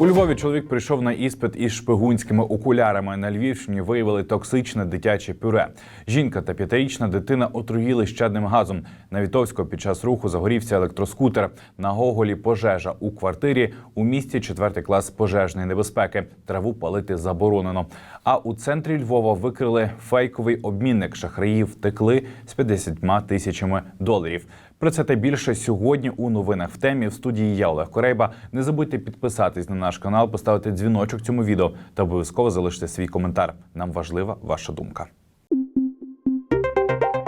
У Львові чоловік прийшов на іспит із шпигунськими окулярами. На Львівщині виявили токсичне дитяче пюре. Жінка та п'ятирічна дитина отруїли щадним газом. На Вітовського під час руху загорівся електроскутер. На Гоголі пожежа у квартирі. У місті четвертий клас пожежної небезпеки. Траву палити заборонено. А у центрі Львова викрили фейковий обмінник. Шахраї втекли з 50 тисячами доларів. Про це та більше сьогодні у новинах в темі в студії я Олег Корейба. Не забудьте підписатись на наш канал, поставити дзвіночок цьому відео та обов'язково залишити свій коментар. Нам важлива ваша думка.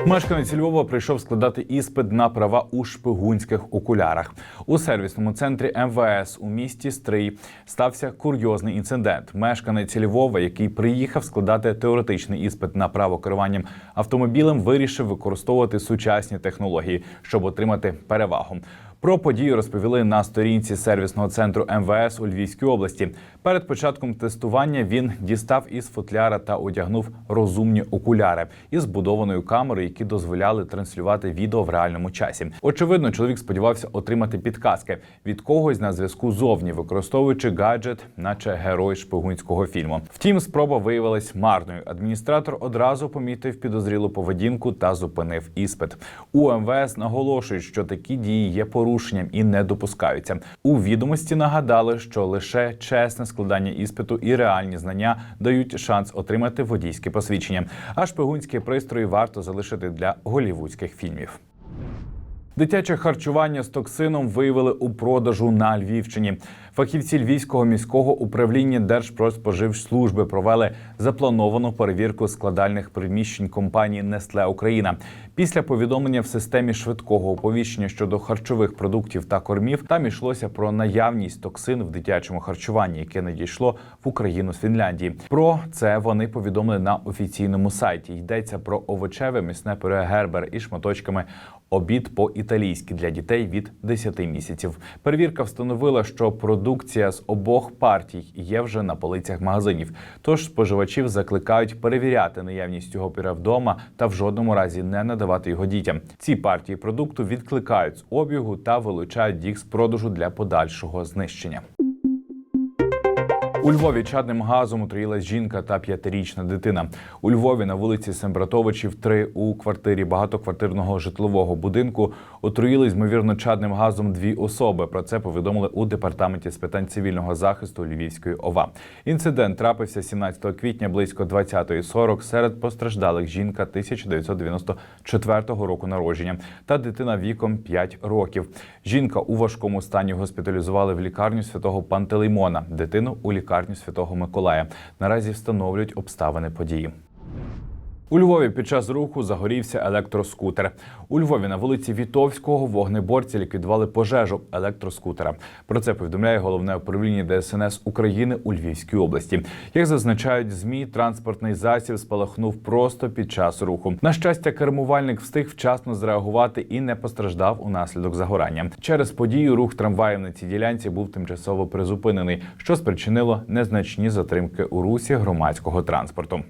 Мешканець Львова прийшов складати іспит на права у шпигунських окулярах. У сервісному центрі МВС у місті Стрий стався курйозний інцидент. Мешканець Львова, який приїхав складати теоретичний іспит на право керуванням автомобілем, вирішив використовувати сучасні технології, щоб отримати перевагу. Про подію розповіли на сторінці сервісного центру МВС у Львівській області. Перед початком тестування він дістав із футляра та одягнув розумні окуляри із збудованою камерою, які дозволяли транслювати відео в реальному часі. Очевидно, чоловік сподівався отримати підказки від когось на зв'язку зовні, використовуючи гаджет, наче герой шпигунського фільму. Втім, спроба виявилась марною. Адміністратор одразу помітив підозрілу поведінку та зупинив іспит. У МВС наголошують, що такі дії є порушенням і не допускаються. У відомості нагадали, що лише чесне складання іспиту і реальні знання дають шанс отримати водійське посвідчення. А шпигунські пристрої варто залишити для голівудських фільмів. Дитяче харчування з токсином виявили у продажу на Львівщині. Фахівці Львівського міського управління Держпродспоживслужби провели заплановану перевірку складальних приміщень компанії Нестле Україна. Після повідомлення в системі швидкого оповіщення щодо харчових продуктів та кормів там йшлося про наявність токсин в дитячому харчуванні, яке надійшло в Україну з Фінляндії. Про це вони повідомили на офіційному сайті. Йдеться про овочеве місне пюре Гербер із шматочками обід по-італійськи для дітей від 10 місяців. Перевірка встановила, що продукція з обох партій є вже на полицях магазинів. Тож споживачів закликають перевіряти наявність цього пюре вдома та в жодному разі не надавати його дітям. Ці партії продукту відкликають з обігу та вилучають їх з продажу для подальшого знищення. У Львові чадним газом отруїлась жінка та п'ятирічна дитина. У Львові на вулиці Сембратовичів 3 у квартирі багатоквартирного житлового будинку отруїлись ймовірно чадним газом дві особи. Про це повідомили у департаменті з питань цивільного захисту Львівської ОВА. Інцидент трапився 17 квітня близько 20.40 серед постраждалих жінка 1994 року народження та дитина віком 5 років. Жінка у важкому стані госпіталізували в лікарню святого Пантелеймона. Дитину у лікарню святого Миколая. Наразі встановлюють обставини події. У Львові під час руху загорівся електроскутер. У Львові на вулиці Вітовського вогнеборці ліквідували пожежу електроскутера. Про це повідомляє головне управління ДСНС України у Львівській області. Як зазначають змі, транспортний засіб спалахнув просто під час руху. На щастя, кермувальник встиг вчасно зреагувати і не постраждав унаслідок загорання. Через подію рух трамваїв на цій ділянці був тимчасово призупинений, що спричинило незначні затримки у русі громадського транспорту.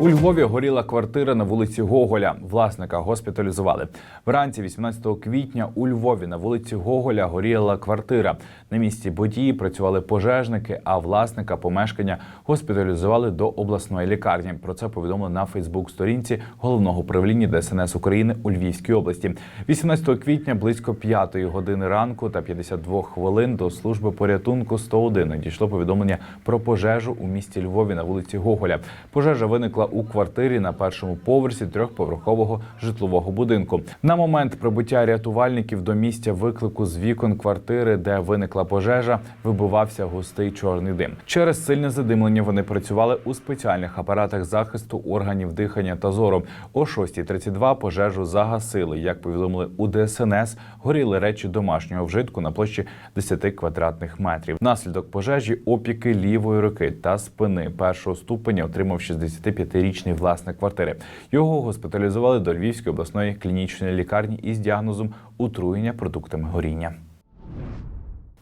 У Львові горіла квартира на вулиці Гоголя. Власника госпіталізували. Вранці 18 квітня у Львові на вулиці Гоголя горіла квартира. На місці події працювали пожежники, а власника помешкання госпіталізували до обласної лікарні. Про це повідомили на Фейсбук-сторінці головного управління ДСНС України у Львівській області. 18 квітня близько 5 години ранку та 52 хвилин до служби порятунку 101 надійшло повідомлення про пожежу у місті Львові на вулиці Гоголя. Пожежа виникла у квартирі на першому поверсі трьохповерхового житлового будинку. На момент прибуття рятувальників до місця виклику з вікон квартири, де виникла пожежа, вибивався густий чорний дим. Через сильне задимлення вони працювали у спеціальних апаратах захисту органів дихання та зору. О 6.32 пожежу загасили. Як повідомили у ДСНС, горіли речі домашнього вжитку на площі 10 квадратних метрів. Внаслідок пожежі опіки лівої руки та спини першого ступеня отримав 65-річний власник квартири. Його госпіталізували до Львівської обласної клінічної лікарні із діагнозом отруєння продуктами горіння.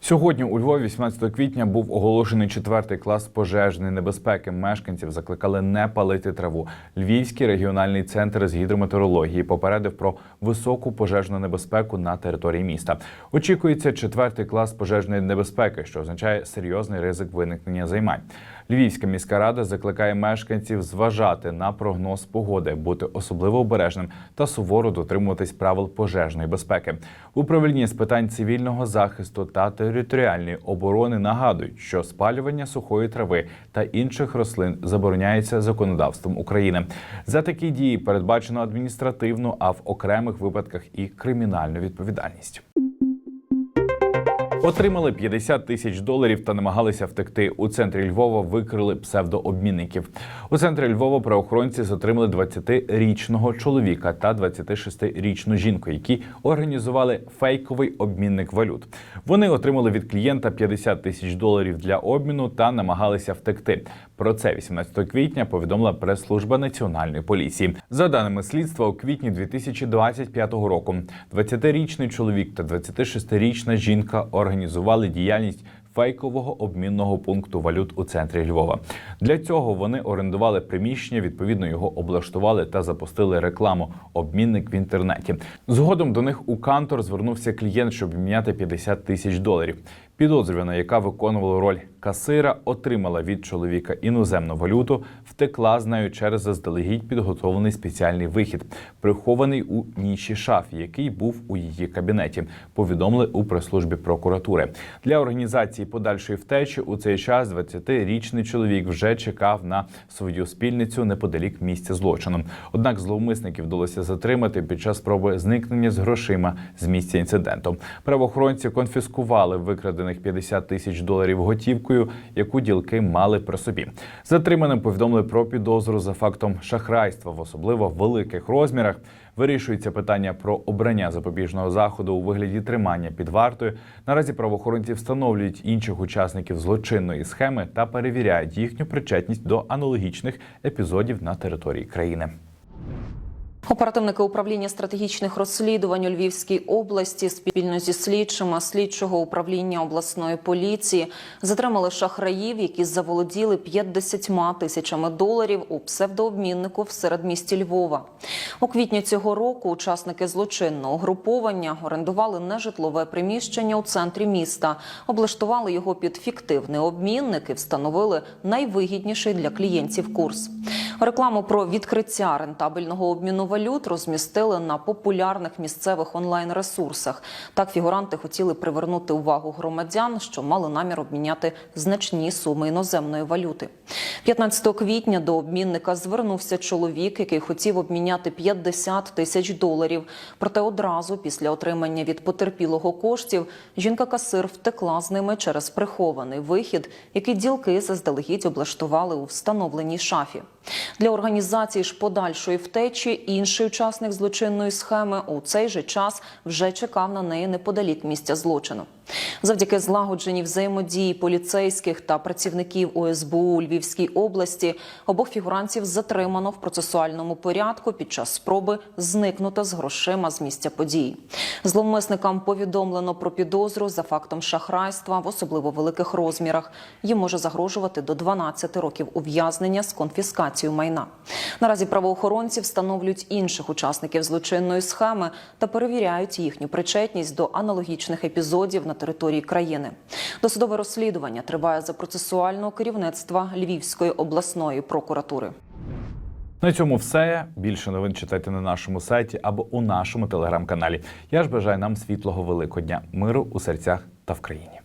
Сьогодні у Львові, 18 квітня, був оголошений четвертий клас пожежної небезпеки. Мешканців закликали не палити траву. Львівський регіональний центр з гідрометеорології попередив про високу пожежну небезпеку на території міста. Очікується четвертий клас пожежної небезпеки, що означає серйозний ризик виникнення займань. Львівська міська рада закликає мешканців зважати на прогноз погоди, бути особливо обережним та суворо дотримуватись правил пожежної безпеки. Управління з питань цивільного захисту та територіальної оборони нагадують, що спалювання сухої трави та інших рослин забороняється законодавством України. За такі дії передбачено адміністративну, а в окремих випадках і кримінальну відповідальність. Отримали 50 тисяч доларів та намагалися втекти. У центрі Львова викрили псевдообмінників. У центрі Львова правоохоронці затримали 20-річного чоловіка та 26-річну жінку, які організували фейковий обмінник валют. Вони отримали від клієнта 50 тисяч доларів для обміну та намагалися втекти. Про це 18 квітня повідомила прес-служба національної поліції. За даними слідства, у квітні 2025 року 20-річний чоловік та 26-річна жінка організували діяльність фейкового обмінного пункту валют у центрі Львова. Для цього вони орендували приміщення, відповідно його облаштували та запустили рекламу обмінник в інтернеті. Згодом до них у Кантор звернувся клієнт, щоб міняти 50 тисяч доларів. Підозрювана, яка виконувала роль касира, отримала від чоловіка іноземну валюту, втекла з нею через заздалегідь підготовлений спеціальний вихід, прихований у ніші шафі, який був у її кабінеті. Повідомили у прес-службі прокуратури. Для організації подальшої втечі у цей час 20-річний чоловік вже чекав на свою спільницю неподалік місця злочину. Однак зловмисників вдалося затримати під час спроби зникнення з грошима з місця інциденту. Правоохоронці конфіскували викрадених 50 тисяч доларів готівкою, яку ділки мали при собі. Затриманим повідомили про підозру за фактом шахрайства в особливо великих розмірах. Вирішується питання про обрання запобіжного заходу у вигляді тримання під вартою. Наразі правоохоронці встановлюють інших учасників злочинної схеми та перевіряють їхню причетність до аналогічних епізодів на території країни. Оперативники управління стратегічних розслідувань у Львівській області спільно зі слідчими слідчого управління обласної поліції затримали шахраїв, які заволоділи 50 тисячами доларів у псевдообміннику в середмісті Львова. У квітні цього року учасники злочинного груповання орендували нежитлове приміщення у центрі міста, облаштували його під фіктивний обмінник і встановили найвигідніший для клієнтів курс. Рекламу про відкриття рентабельного обміну валют розмістили на популярних місцевих онлайн-ресурсах. Так фігуранти хотіли привернути увагу громадян, що мали намір обміняти значні суми іноземної валюти. 15 квітня до обмінника звернувся чоловік, який хотів обміняти 50 тисяч доларів. Проте одразу після отримання від потерпілого коштів жінка-касир втекла з ними через прихований вихід, який ділки заздалегідь облаштували у встановленій шафі. Для організації ж подальшої втечі інший учасник злочинної схеми у цей же час вже чекав на неї неподалік місця злочину. Завдяки злагодженій взаємодії поліцейських та працівників ОСБУ у Львівській області обох фігурантів затримано в процесуальному порядку під час спроби зникнути з грошима з місця події. Зловмисникам повідомлено про підозру за фактом шахрайства в особливо великих розмірах. Їм може загрожувати до 12 років ув'язнення з конфіскацією майна. Наразі правоохоронці встановлюють інших учасників злочинної схеми та перевіряють їхню причетність до аналогічних епізодів на території країни. Досудове розслідування триває за процесуального керівництва Львівської обласної прокуратури. На цьому все. Більше новин читайте на нашому сайті або у нашому телеграм-каналі. Я ж бажаю нам світлого великого дня, миру у серцях та в країні.